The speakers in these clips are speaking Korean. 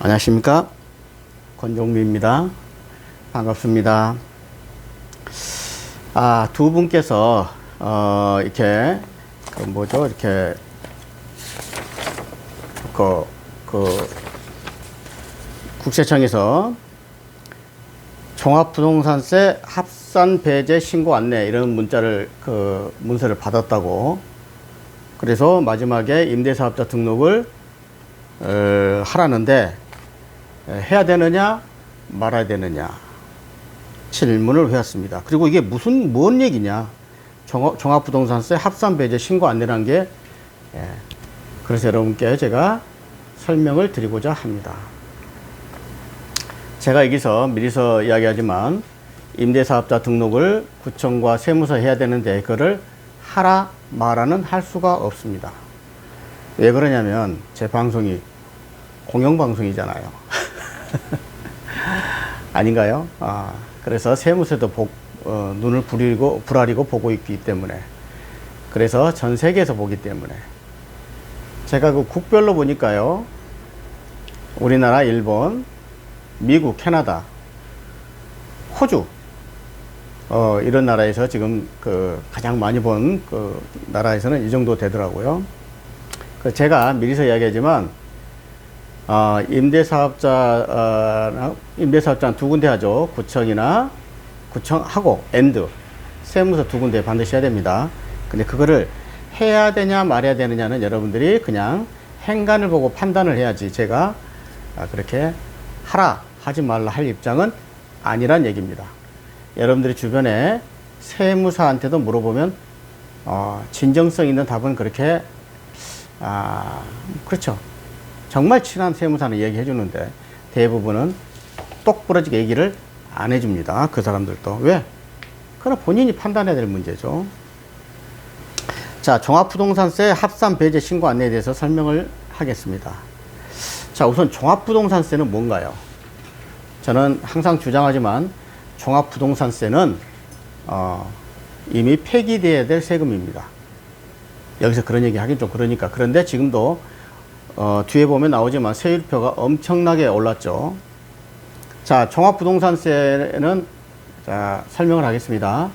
안녕하십니까? 권종미입니다. 반갑습니다. 아두 분께서 어 이렇게 그 뭐죠? 이렇게 그, 그 국세청에서 종합부동산세 합산 배제 신고 안내 이런 문자를 그 문서를 받았다고. 그래서 마지막에 임대사업자 등록을 어, 하라는데 에, 해야 되느냐 말아야 되느냐 질문을 해왔습니다. 그리고 이게 무슨 뭔 얘기냐 종합, 종합부동산세 합산 배제 신고 안내란 게 예, 그래서 여러분께 제가 설명을 드리고자 합니다. 제가 여기서 미리서 이야기하지만 임대사업자 등록을 구청과 세무서 해야 되는데 그거를 하라 말하는 할 수가 없습니다. 왜 그러냐면 제 방송이 공영방송이잖아요. 아닌가요? 아, 그래서 세무서도 복, 어, 눈을 부리고, 부라리고 보고 있기 때문에 그래서 전 세계에서 보기 때문에 제가 그 국별로 보니까요. 우리나라, 일본, 미국, 캐나다, 호주, 어, 이런 나라에서 지금 그 가장 많이 본 그 나라에서는 이 정도 되더라고요. 그 제가 미리서 이야기하지만, 어, 임대사업자, 어, 임대사업자 두 군데 하죠. 구청이나 구청하고 엔드, 세무서 두 군데 반드시 해야 됩니다. 근데 그거를 해야 되냐 말해야 되느냐는 여러분들이 그냥 행간을 보고 판단을 해야지 제가 아, 그렇게 하라 하지 말라 할 입장은 아니란 얘기입니다. 여러분들이 주변에 세무사한테도 물어보면 어, 진정성 있는 답은 그렇게 아 그렇죠. 정말 친한 세무사는 얘기해 주는데 대부분은 똑 부러지게 얘기를 안 해줍니다. 그 사람들도 왜? 그건 본인이 판단해야 될 문제죠. 자, 종합부동산세 합산 배제 신고 안내에 대해서 설명을 하겠습니다. 자, 우선 종합부동산세는 뭔가요? 저는 항상 주장하지만 종합부동산세는 어, 이미 폐기돼야 될 세금입니다. 여기서 그런 얘기 하긴 좀 그러니까. 그런데 지금도 어, 뒤에 보면 나오지만 세율표가 엄청나게 올랐죠. 자, 종합부동산세는 자, 설명을 하겠습니다.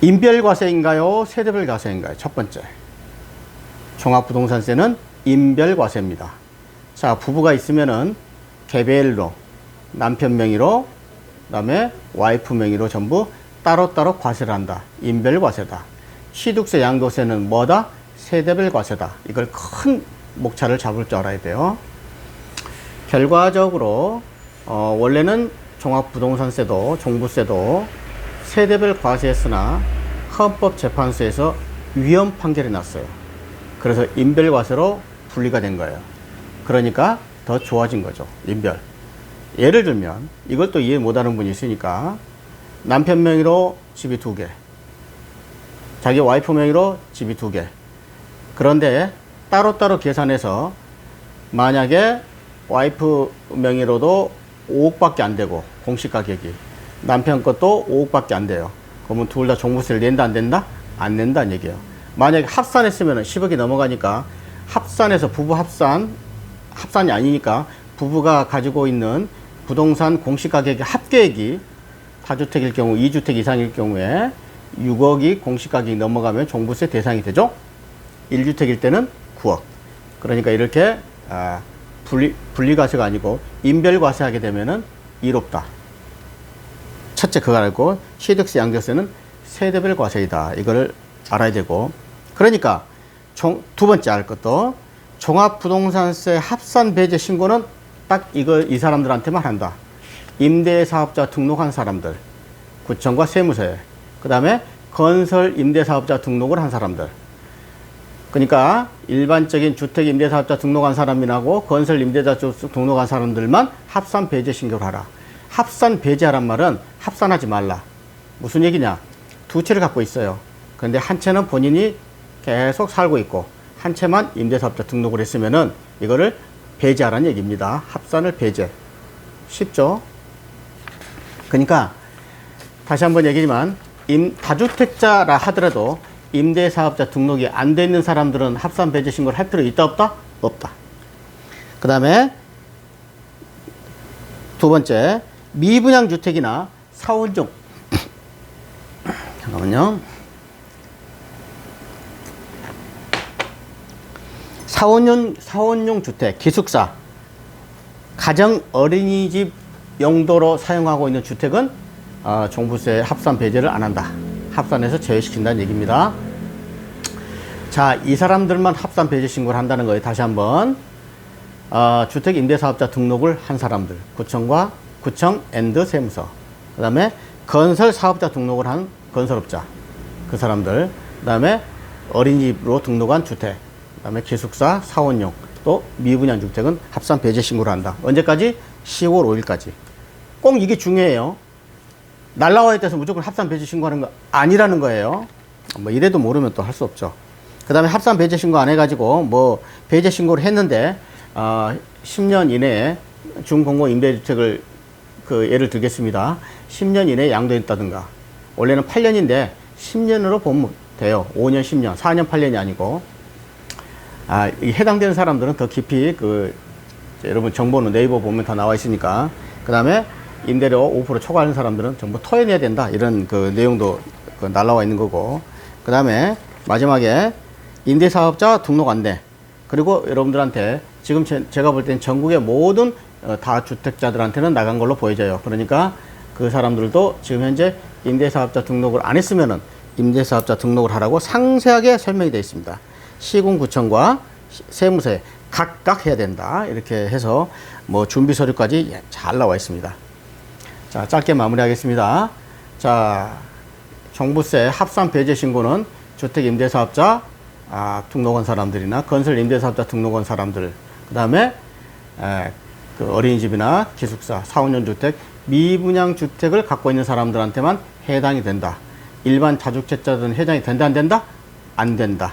인별 과세인가요? 세대별 과세인가요? 첫 번째. 종합부동산세는 인별 과세입니다. 자, 부부가 있으면은 개별로 남편 명의로 그다음에 와이프 명의로 전부 따로따로 과세를 한다. 인별 과세다. 취득세, 양도세는 뭐다? 세대별 과세다. 이걸 큰 목차를 잡을 줄 알아야 돼요. 결과적으로 어, 원래는 종합부동산세도 종부세도 세대별 과세였으나 헌법재판소에서 위헌 판결이 났어요. 그래서 인별 과세로 분리가 된 거예요. 그러니까 더 좋아진 거죠. 인별. 예를 들면 이걸 또 이해 못하는 분이 있으니까 남편 명의로 집이 두 개, 자기 와이프 명의로 집이 두 개. 그런데 따로따로 계산해서 만약에 와이프 명의로도 5억밖에 안 되고 공시 가격이 남편 것도 5억밖에 안 돼요. 그러면 둘 다 종부세를 낸다 안 된다? 안 낸다는 얘기예요. 만약에 합산했으면 10억이 넘어가니까 합산해서 부부 합산 합산이 아니니까 부부가 가지고 있는 부동산 공시가격의 합계액이 다주택일 경우 2주택 이상일 경우에 6억이 공시가격이 넘어가면 종부세 대상이 되죠. 1주택일 때는 9억. 그러니까 이렇게 아, 분리, 분리과세가 아니고 인별과세하게 되면은 이롭다. 첫째 그거 알고 취득세 양도세는 세대별 과세이다. 이걸 알아야 되고 그러니까 총, 두 번째 알 것도 종합부동산세 합산 배제 신고는 딱 이거 이 사람들한테만 한다. 임대사업자 등록한 사람들, 구청과 세무서에, 그 다음에 건설 임대사업자 등록을 한 사람들. 그러니까 일반적인 주택 임대사업자 등록한 사람이라고 건설 임대자 등록한 사람들만 합산 배제 신고를 하라. 합산 배제하란 말은 합산하지 말라. 무슨 얘기냐? 두 채를 갖고 있어요. 그런데 한 채는 본인이 계속 살고 있고 한 채만 임대사업자 등록을 했으면은 이거를 배제하라는 얘기입니다. 합산을 배제. 쉽죠? 그러니까 다시 한번 얘기지만 임, 다주택자라 하더라도 임대사업자 등록이 안 돼 있는 사람들은 합산 배제 신고를 할 필요 있다 없다? 없다. 그 다음에 두 번째, 미분양 주택이나 사원종. 잠깐만요. 사원용, 사원용 주택, 기숙사, 가정 어린이집 용도로 사용하고 있는 주택은 어, 종부세 합산 배제를 안 한다. 합산해서 제외시킨다는 얘기입니다. 자, 이 사람들만 합산 배제 신고를 한다는 거예요. 다시 한번. 어, 주택 임대사업자 등록을 한 사람들. 구청과 구청 앤드 세무서. 그 다음에 건설 사업자 등록을 한 건설업자. 그 사람들. 그 다음에 어린이집으로 등록한 주택. 그 다음에 기숙사, 사원용. 또 미분양 주택은 합산 배제 신고를 한다. 언제까지? 10월 5일까지. 꼭 이게 중요해요. 날라와야 돼서 무조건 합산 배제 신고하는 거 아니라는 거예요. 뭐 이래도 모르면 또 할 수 없죠. 그 다음에 합산 배제 신고 안 해가지고 뭐 배제 신고를 했는데 어, 10년 이내에 중공공 임대주택을 그 예를 들겠습니다. 10년 이내에 양도했다든가 원래는 8년인데 10년으로 보면 돼요. 5년, 10년, 4년, 8년이 아니고 아, 이 해당되는 사람들은 더 깊이 그 자, 여러분 정보는 네이버 보면 다 나와 있으니까 그 다음에 임대료 5% 초과하는 사람들은 전부 토해내야 된다. 이런 그 내용도 그 날라와 있는 거고. 그 다음에 마지막에 임대사업자 등록 안내 그리고 여러분들한테 지금 제, 제가 볼 땐 전국의 모든 어, 다주택자들한테는 나간 걸로 보여져요. 그러니까 그 사람들도 지금 현재 임대사업자 등록을 안 했으면은 임대사업자 등록을 하라고 상세하게 설명이 되어 있습니다. 시군구청과 시- 세무서에 각각 해야 된다. 이렇게 해서 뭐 준비 서류까지 예, 잘 나와 있습니다 자, 짧게 마무리하겠습니다. 자, 종부세 합산 배제 신고는 주택 임대사업자 아, 등록한 사람들이나 건설 임대사업자 등록한 사람들, 그 다음에 그 어린이집이나 기숙사, 사원년 주택, 미분양 주택을 갖고 있는 사람들한테만 해당이 된다. 일반 자주택자들은 해당이 된다 안 된다? 안 된다.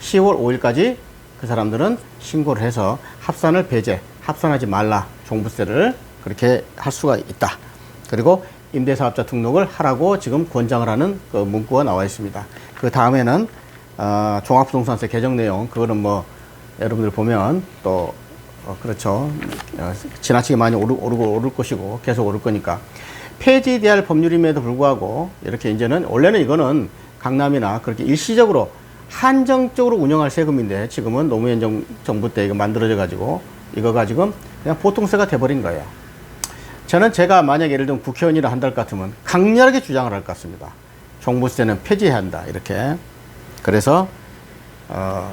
10월 5일까지 그 사람들은 신고를 해서 합산을 배제, 합산하지 말라 종부세를 그렇게 할 수가 있다. 그리고 임대사업자 등록을 하라고 지금 권장을 하는 그 문구가 나와 있습니다. 그 다음에는 어, 종합부동산세 개정 내용 그거는 뭐 여러분들 보면 또 어, 그렇죠. 어, 지나치게 많이 오르, 오르고 오를 것이고 계속 오를 거니까 폐지돼야 할 법률임에도 불구하고 이렇게 이제는 원래는 이거는 강남이나 그렇게 일시적으로 한정적으로 운영할 세금인데 지금은 노무현 정, 정부 때 이거 만들어져 가지고 이거 가 지금 그냥 보통세가 돼버린 거예요. 저는 제가 만약 예를 들면 국회의원이라 한 달 같으면 강렬하게 주장을 할 것 같습니다. 종부세는 폐지해야 한다 이렇게. 그래서 어,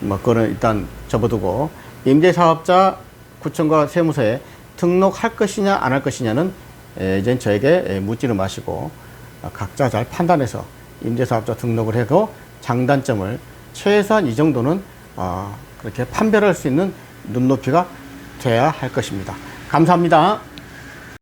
뭐 그거는 일단 접어두고 임대사업자 구청과 세무서에 등록할 것이냐 안 할 것이냐는 에, 이제 저에게 에, 묻지는 마시고 어, 각자 잘 판단해서 임대사업자 등록을 해도 장단점을 최소한 이 정도는 어, 그렇게 판별할 수 있는 눈높이가 돼야 할 것입니다. 감사합니다.